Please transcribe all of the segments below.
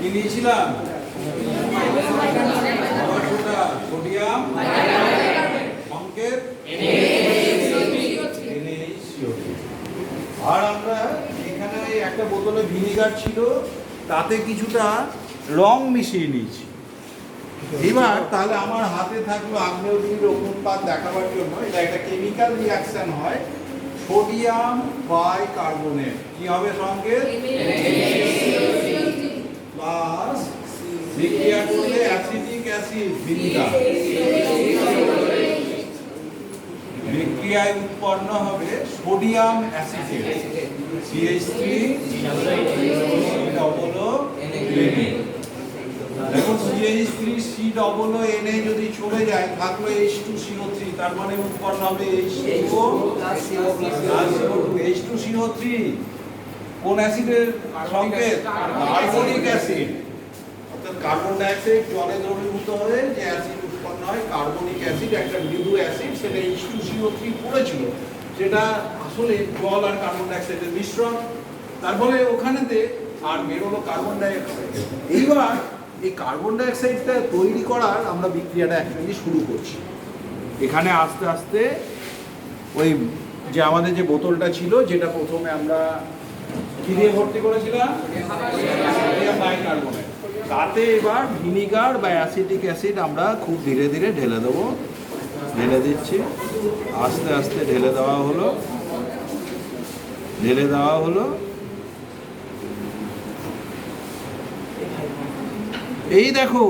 কি নিয়েছিলাম? সোডিয়াম সংকেত NaCO2 আর আমরা এখানে একটা বোতলে ভিনিগার ছিল তাতে কিছুটা রং মিশিয়ে নিয়েছি। এবার তাহলে আমার হাতে থাকল আগ্নেয়গিরির অনুপাত দেখাবার জন্য। এটা একটা কেমিক্যাল রিয়াকশন হয় সোডিয়াম বাই কার্বনেট কি হবে সংকেত প্লাস বিক্রিয়া করলে অ্যাসিডিক অ্যাসিড ভিনিগার বিক্রিয়ায় উৎপন্ন হবে sodium acetate C H three double দেখো C H three C double এনে যদি চলে যায় থাকল এইচ টু সিও থ্রি তার মানে উৎপন্ন হবে H two H two C O three কোন অ্যাসিডের সংকেত কার্বনিক অ্যাসিড। অর্থাৎ কার্বন ডাইঅক্সাইড জলে দ্রবীভূত হয়ে যে অ্যাসিড উৎপন্ন হয় কার্বনিক অ্যাসিড একটা মৃদু অ্যাসিড সেটা টু সিও থ্রি পড়েছিল সেটা আসলে জল আর কার্বন ডাইঅক্সাইডের মিশ্রণ। তারপরে ওখানেতে আর বেরোলো কার্বন ডাইঅক্সাইড এইবার এই কার্বন ডাইঅক্সাইডটা তৈরি করার আমরা বিক্রিয়াটা অ্যাকচুয়ালি শুরু করছি। এখানে আস্তে আস্তে ওই যে আমাদের যে বোতলটা ছিল যেটা প্রথমে আমরা কি দিয়ে ভর্তি করেছিলাম। তাতে এবার ভিনিগার বা অ্যাসিটিক অ্যাসিড আমরা খুব ধীরে ধীরে ঢেলে দেবো। ঢেলে দিচ্ছি। আস্তে আস্তে ঢেলে দেওয়া হলো। ঢেলে দেওয়া হলো। এই দেখো,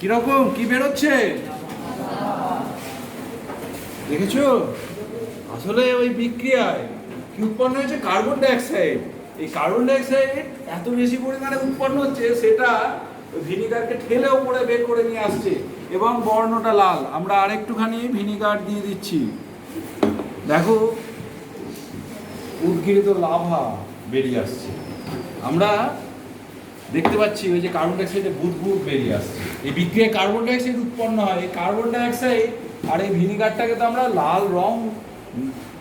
কীরকম, কি বেরোচ্ছে? দেখেছ? আসলে ওই বিক্রিয়ায় কি উৎপন্ন হয়েছে কার্বন ডাইঅক্সাইড এই কার্বন ডাইঅক্সাইড এত বেশি পরিমাণে উৎপন্ন হচ্ছে, সেটা ভিনিগারকে ঠেলে উপরে বের করে নিয়ে আসছে। এবং বর্ণটা লাল। আমরা আরেকটুখানি ভিনিগার দিয়ে দিচ্ছি। দেখো উদ্গিরিত লাভা বেরিয়ে আসছে। আমরা দেখতে পাচ্ছি ওই যে কার্বন ডাইঅক্সাইডে বুদবুদ বেরিয়ে আসছে। এই বিক্রিয়ায় কার্বন ডাইঅক্সাইড উৎপন্ন হয়। এই কার্বন ডাইঅক্সাইড আর এই ভিনিগারটাকে তো আমরা লাল রং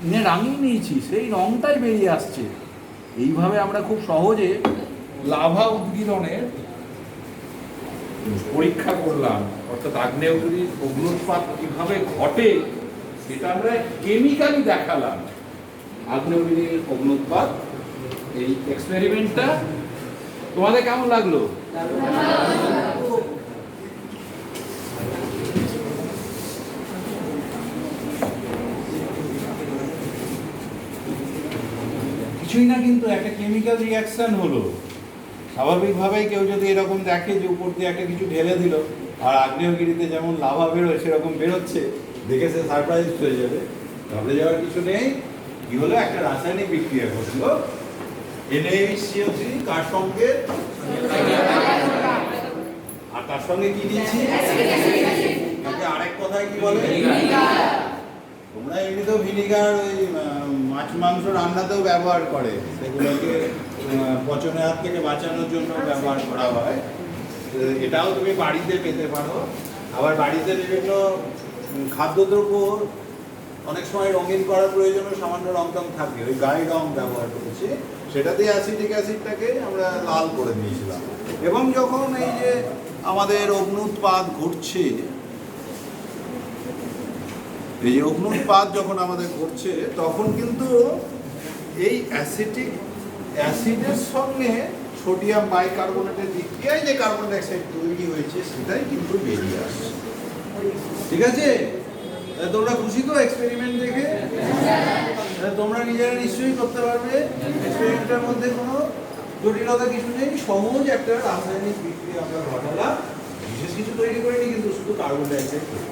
নিয়ে রাঙিয়ে নিয়েছি, সেই রংটাই বেরিয়ে আসছে। এইভাবে আমরা খুব সহজে লাভা উদ্গীরণের পরীক্ষা করলাম। অর্থাৎ আগ্নেয়গিরির অগ্নুৎপাত কীভাবে ঘটে, সেটা আমরা কেমিক্যালি দেখালাম। আগ্নেয়গিরির অগ্নুৎপাত এই এক্সপেরিমেন্টটা তোমাদের কেমন লাগল? কিছুই না কিন্তু একটা কেমিক্যাল রিয়াকশন হলো। স্বাভাবিকভাবেই কেউ যদি এরকম দেখে যে উপর দিয়ে একটা কিছু ঢেলে দিল আর আগ্নেয়গিরিতে যেমন লাভা বেরোয় সেরকম বেরোচ্ছে দেখে সে সারপ্রাইজ হয়ে যাবে। ঘাবড়ে যাওয়ার কিছু নেই। কি হলো? একটা রাসায়নিক বিক্রিয়া ঘটলো। NaCO3 কার সঙ্গে আর তার সঙ্গে কি দিয়েছি আরেক কথায় কি বলে? তোমরা এমনি তো ভিনিগার ওই মাছ মাংস রান্নাতেও ব্যবহার করে। সেগুলোকে পচনের হাত থেকে বাঁচানোর জন্য ব্যবহার করা হয়। এটাও তুমি বাড়িতে পেতে পারো। আবার বাড়িতে বিভিন্ন খাদ্যদ্রব্য অনেক সময় রঙিন করার প্রয়োজনে সামান্য রং টং থাকে। ওই গায়ে রং ব্যবহার করেছি। সেটাতে অ্যাসিটিক অ্যাসিডটাকে আমরা লাল করে দিয়েছিলাম। এবং যখন এই যে আমাদের অগ্নুৎপাত ঘটছে এই অগ্নুৎপাত যখন আমাদের ঘটছে, তখন কিন্তু এই অ্যাসিটিক অ্যাসিডের সঙ্গে সোডিয়াম বাইকার্বনেটের বিক্রিয়ায় যে কার্বন ডাইঅক্সাইড তৈরি হয়েছে, সেটাই কিন্তু বেরিয়ে আসছে। ঠিক আছে? তোমরা খুশি তো এক্সপেরিমেন্ট দেখে? তোমরা নিজেরা নিশ্চয়ই করতে পারবে। এক্সপেরিমেন্টের মধ্যে কোনো জটিলতা কিছু নেই, সহজ একটা রাসায়নিক বিক্রিয়া আমরা ঘটালাম। বিশেষ কিছু তৈরি করিনি, কিন্তু শুধু কার্বন ডাইঅক্সাইড তৈরি।